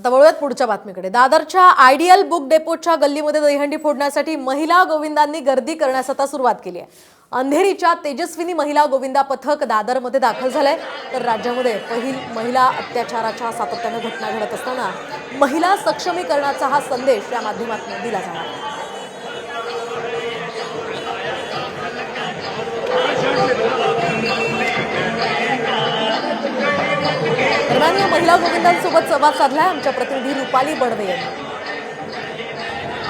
आता वळूयात पुढच्या बातमीकडे. दादरच्या आयडियल बुक डेपोच्या गल्लीमध्ये दहीहंडी फोडण्यासाठी महिला गोविंदांनी गर्दी करण्यास आता सुरुवात केली आहे. अंधेरीच्या तेजस्विनी महिला गोविंदा पथक दादरमध्ये दाखल झालंय. तर राज्यामध्ये पहिल महिला अत्याचाराच्या सातत्यानं घटना घडत असताना महिला सक्षमीकरणाचा हा संदेश या माध्यमातून दिला जाणार आहे. दरम्यान या महिला गोविंदांसोबत संवाद साधलाय आमच्या प्रतिनिधी रुपाली बडवे यांनी.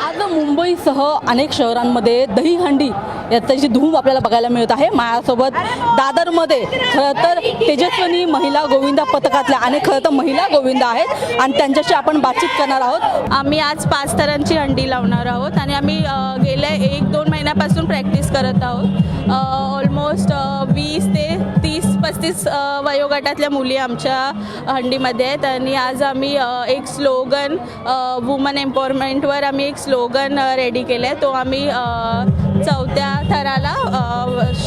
आज मुंबईसह अनेक शहरांमध्ये दहीहंडी याची जी धूम आपल्याला बघायला मिळत आहे. माझ्यासोबत दादरमध्ये खरं तर तेजस्विनी महिला गोविंदा पथकातल्या अनेक खरं तर महिला गोविंदा आहेत आणि त्यांच्याशी आपण बातचीत करणार आहोत. आम्ही आज पाच तरांची अंडी लावणार आहोत आणि आम्ही गेल्या एक दोन महिन्यापासून प्रॅक्टिस करत आहोत. ऑलमोस्ट वीस ते पस्तीस वयोगटातल्या मुली आमच्या हंडीमध्ये आहेत आणि आज आम्ही एक स्लोगन वुमन एम्पॉवरमेंटवर आम्ही एक स्लोगन रेडी केलं आहे तो आम्ही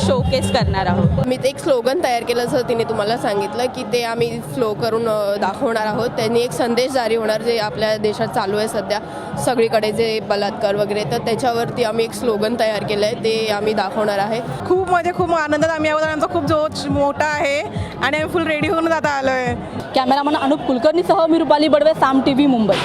शोकेस करणार आहोत. मी ते एक स्लोगन तयार केलं असं तिने तुम्हाला सांगितलं की ते आम्ही फ्लो करून दाखवणार आहोत. त्यांनी एक संदेश जारी होणार जे आपल्या देशात चालू आहे सध्या. सगळीकडे जे बलात्कार वगैरे तर त्याच्यावरती आम्ही एक स्लोगन तयार केलं आहे. ते आम्ही दाखवणार आहे. खूप म्हणजे खूप आनंदात आम्ही आहोत आमचा खूप जोश मोठा आहे. आणि आम्ही फुल रेडी होऊन जाता आलो आहे कॅमेरामन अनुप कुलकर्णीसह मी रुपाली बडवे साम टी व्ही मुंबई.